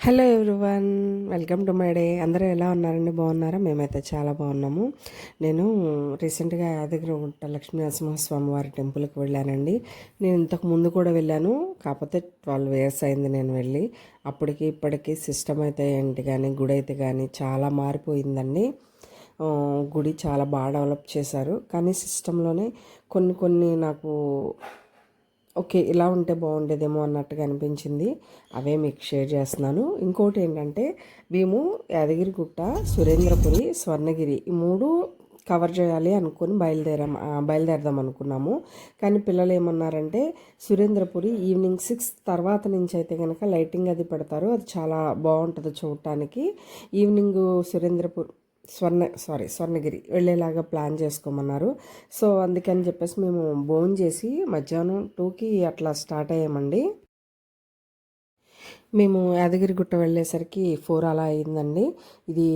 Hello everyone welcome to my day. అందరూ ఎలా ఉన్నారండి? బాగున్నారా? మేమైతే చాలా బాగున్నాము. నేను రీసెంట్గా యాదగిరిగుట్ట లక్ష్మీ నరసింహస్వామి వారి టెంపుల్కి వెళ్ళానండి. నేను ఇంతకు ముందు కూడా వెళ్ళాను. కాకపోతే ట్వెల్వ్ ఇయర్స్ అయింది నేను వెళ్ళి. అప్పటికి ఇప్పటికి సిస్టమ్ అయితే ఏంటి కానీ గుడి అయితే కానీ చాలా మారిపోయిందండి. గుడి చాలా బాగా డెవలప్ చేశారు. కానీ సిస్టంలోనే కొన్ని కొన్ని నాకు ఓకే ఇలా ఉంటే బాగుండేదేమో అన్నట్టుగా అనిపించింది. అవే మీకు షేర్ చేస్తున్నాను. ఇంకోటి ఏంటంటే మేము యాదగిరిగుట్ట సురేంద్రపురి స్వర్ణగిరి ఈ మూడు కవర్ చేయాలి అనుకుని బయలుదేరాం బయలుదేరదాం అనుకున్నాము. కానీ పిల్లలు ఏమన్నారంటే సురేంద్రపురి ఈవినింగ్ సిక్స్ తర్వాత నుంచి అయితే కనుక లైటింగ్ అది పెడతారు. అది చాలా బాగుంటుంది చూడటానికి. ఈవినింగ్ సురేంద్రపురి స్వర్ణ సారీ స్వర్ణగిరి వెళ్ళేలాగా ప్లాన్ చేసుకోమన్నారు. సో అందుకని చెప్పేసి మేము భోజనం చేసి మధ్యాహ్నం టూకి అట్లా స్టార్ట్ అయ్యామండి. మేము యాదగిరిగుట్ట వెళ్ళేసరికి ఫోర్ అలా అయిందండి. ఇది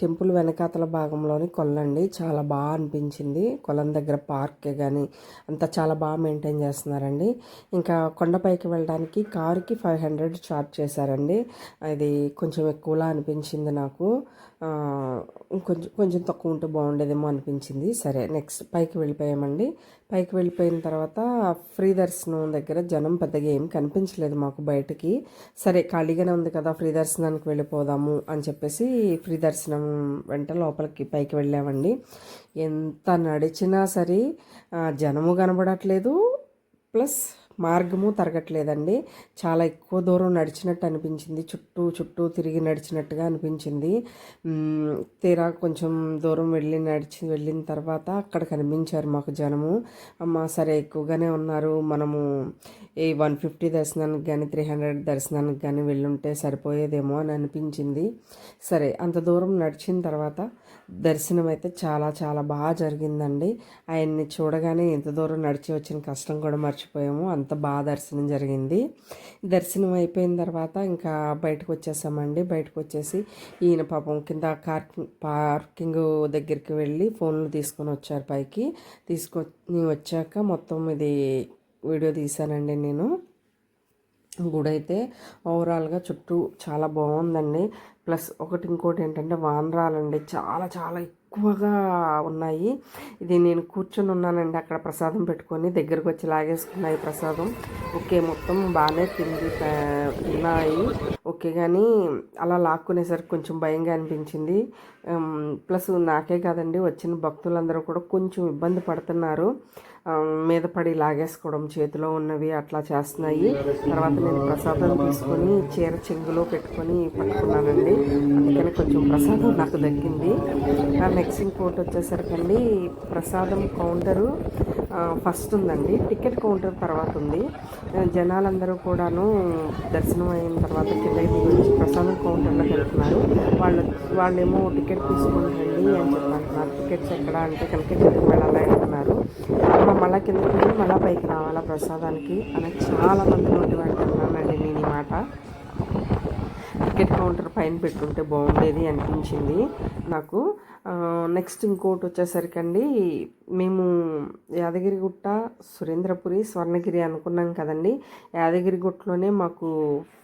టెంపుల్ వెనకాతల భాగంలోని కొల్లండి చాలా బాగా అనిపించింది. కొలం దగ్గర పార్క్ కానీ అంతా చాలా బాగా మెయింటైన్ చేస్తున్నారండి. ఇంకా కొండపైకి వెళ్ళడానికి కారుకి ఫైవ్ హండ్రెడ్ ఛార్జ్ చేశారండి. అది కొంచెం ఎక్కువలా అనిపించింది నాకు. కొంచెం కొంచెం తక్కువ ఉంటే బాగుండేదేమో అనిపించింది. సరే నెక్స్ట్ పైకి వెళ్ళిపోయామండి. పైకి వెళ్ళిపోయిన తర్వాత ఫ్రీ దర్శనం దగ్గర జనం పెద్దగా ఏం కనిపించలేదు మాకు బయటకి. సరే సరే ఖాళీగానే ఉంది కదా ఫ్రీ దర్శనానికి వెళ్ళిపోదాము అని చెప్పేసి ఫ్రీ దర్శనం వెంట లోపలికి పైకి వెళ్ళామండి. ఎంత నడిచినా సరే జనము కనబడట్లేదు. ప్లస్ మార్గము తరగట్లేదండి. చాలా ఎక్కువ దూరం నడిచినట్టు అనిపించింది. చుట్టూ చుట్టూ తిరిగి నడిచినట్టుగా అనిపించింది. తీరా కొంచెం దూరం వెళ్ళి నడిచి వెళ్ళిన తర్వాత అక్కడ కనిపించారు మాకు జనము. అమ్మ సరే ఎక్కువగానే ఉన్నారు. మనము ఈ వన్ ఫిఫ్టీ దర్శనానికి కానీ త్రీ హండ్రెడ్ దర్శనానికి కానీ వెళ్ళుంటే సరిపోయేదేమో అని అనిపించింది. సరే అంత దూరం నడిచిన తర్వాత దర్శనం అయితే చాలా చాలా బాగా జరిగిందండి. ఆయన్ని చూడగానే ఇంత దూరం నడిచి వచ్చిన కష్టం కూడా మర్చిపోయాము. అంత బాగా దర్శనం జరిగింది. దర్శనం అయిపోయిన తర్వాత ఇంకా బయటకు వచ్చేసామండి. బయటకు వచ్చేసి ఈయన పాపం కింద కార్ పార్కింగ్ దగ్గరికి వెళ్ళి ఫోన్లు తీసుకొని వచ్చారు పైకి. తీసుకొని వచ్చాక మొత్తం ఇది వీడియో తీశానండి నేను. గుడి అయితే ఓవరాల్గా చుట్టూ చాలా బాగుందండి ప్లస్ ఒకటి ఇంకోటి ఏంటంటే వానరాలండి చాలా చాలా ఎక్కువగా ఉన్నాయి. ఇది నేను కూర్చొని ఉన్నానండి అక్కడ ప్రసాదం పెట్టుకొని. దగ్గరకు వచ్చి లాగేసుకున్నాయి ప్రసాదం. ఓకే మొత్తం బాగానే తిండి ఉన్నాయి ఓకే కానీ అలా లాక్కునేసరికి కొంచెం భయంగా అనిపించింది. ప్లస్ నాకే కాదండి వచ్చిన భక్తులందరూ కూడా కొంచెం ఇబ్బంది పడుతున్నారు. మీద పడి లాగేసుకోవడం చేతిలో ఉన్నవి అట్లా చేస్తున్నాయి. తర్వాత నేను ప్రసాదం తీసుకొని చీర చెంగులో పెట్టుకొని పట్టుకున్నానండి. అందుకని కొంచెం ప్రసాదం నాకు దక్కింది. నెక్స్ట్ ఇంకోటి వచ్చేసరికండి ప్రసాదం కౌంటరు. ఫస్ట్ ఉందండి. టికెట్ కౌంటర్ తర్వాత ఉంది. జనాలందరూ కూడాను దర్శనం అయిన తర్వాత కిందకి దిగి ప్రసాదం కౌంటర్లోకి వెళ్తున్నారు. వాళ్ళు వాళ్ళేమో టికెట్ తీసుకుంటండి అని చెప్పి టికెట్స్ ఎక్కడ అంటే కనుక కిందకి వెళ్ళాలి అంటున్నారు. అమ్మ మళ్ళా కిందకి వెళ్ళి మళ్ళీ పైకి రావాలా ప్రసాదానికి? అని చాలామంది నోటి వెంటున్నానండి నేను ఈ మాట. టికెట్ కౌంటర్ పైన పెట్టుంటే బాగుండేది అనిపించింది. నాకు నెక్స్ట్ ఇంకోటి అండి మేము యాదగిరిగుట్ట సురేంద్రపురి స్వర్ణగిరి అనుకున్నాం కదండి. యాదగిరిగుట్టలోనే మాకు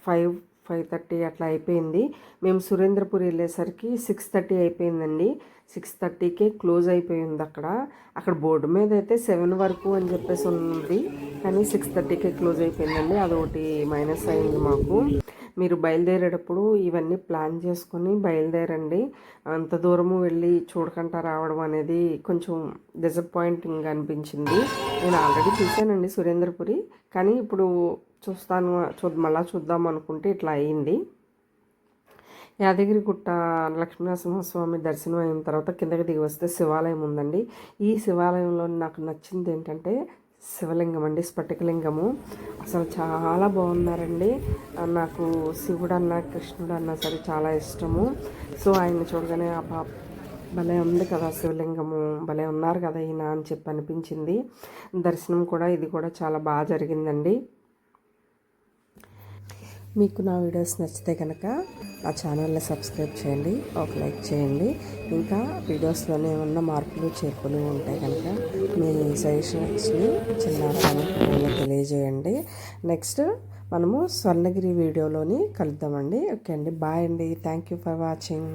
ఫైవ్ ఫైవ్ థర్టీ అట్లా అయిపోయింది. మేము సురేంద్రపురి వెళ్ళేసరికి సిక్స్ థర్టీ అయిపోయిందండి. సిక్స్ థర్టీకే క్లోజ్ అయిపోయింది అక్కడ. అక్కడ బోర్డు మీద అయితే సెవెన్ వరకు అని చెప్పేసి ఉంది. కానీ సిక్స్ థర్టీకే క్లోజ్ అయిపోయిందండి. అదొకటి మైనస్ అయింది మాకు. మీరు బయలుదేరేటప్పుడు ఇవన్నీ ప్లాన్ చేసుకొని బయలుదేరండి. అంత దూరము వెళ్ళి చూడకుండా రావడం అనేది కొంచెం డిసప్పాయింటింగ్ అనిపించింది. నేను ఆల్రెడీ చూశానండి సురేంద్రపురి కానీ ఇప్పుడు చూస్తాను చూ మళ్ళీ చూద్దాం అనుకుంటే ఇట్లా అయింది. యాదగిరిగుట్ట లక్ష్మీనరసింహస్వామి దర్శనం అయిన తర్వాత కిందకి దిగి వస్తే శివాలయం ఉందండి. ఈ శివాలయంలో నాకు నచ్చింది ఏంటంటే శివలింగం అండి స్ఫటికలింగము. అసలు చాలా బాగున్నారండి. నాకు శివుడు అన్న కృష్ణుడు అన్న సరే చాలా ఇష్టము. సో ఆయన చూడగానే ఆ పాప భలే ఉంది కదా శివలింగము భలే ఉన్నారు కదా ఈయన అని చెప్పి అనిపించింది. దర్శనం కూడా ఇది కూడా చాలా బాగా జరిగిందండి. మీకు నా వీడియోస్ నచ్చితే కనుక నా ఛానల్ని సబ్స్క్రైబ్ చేయండి ఒక లైక్ చేయండి. ఇంకా వీడియోస్లోనే ఏమన్నా మార్పులు చేర్పులు ఉంటాయి కనుక మీ సజెషన్స్ని చిన్న తెలియజేయండి. నెక్స్ట్ మనము స్వర్ణగిరి వీడియోలోని కలుద్దామండి. ఓకే అండి. బాయ్ అండి. Thank you for watching.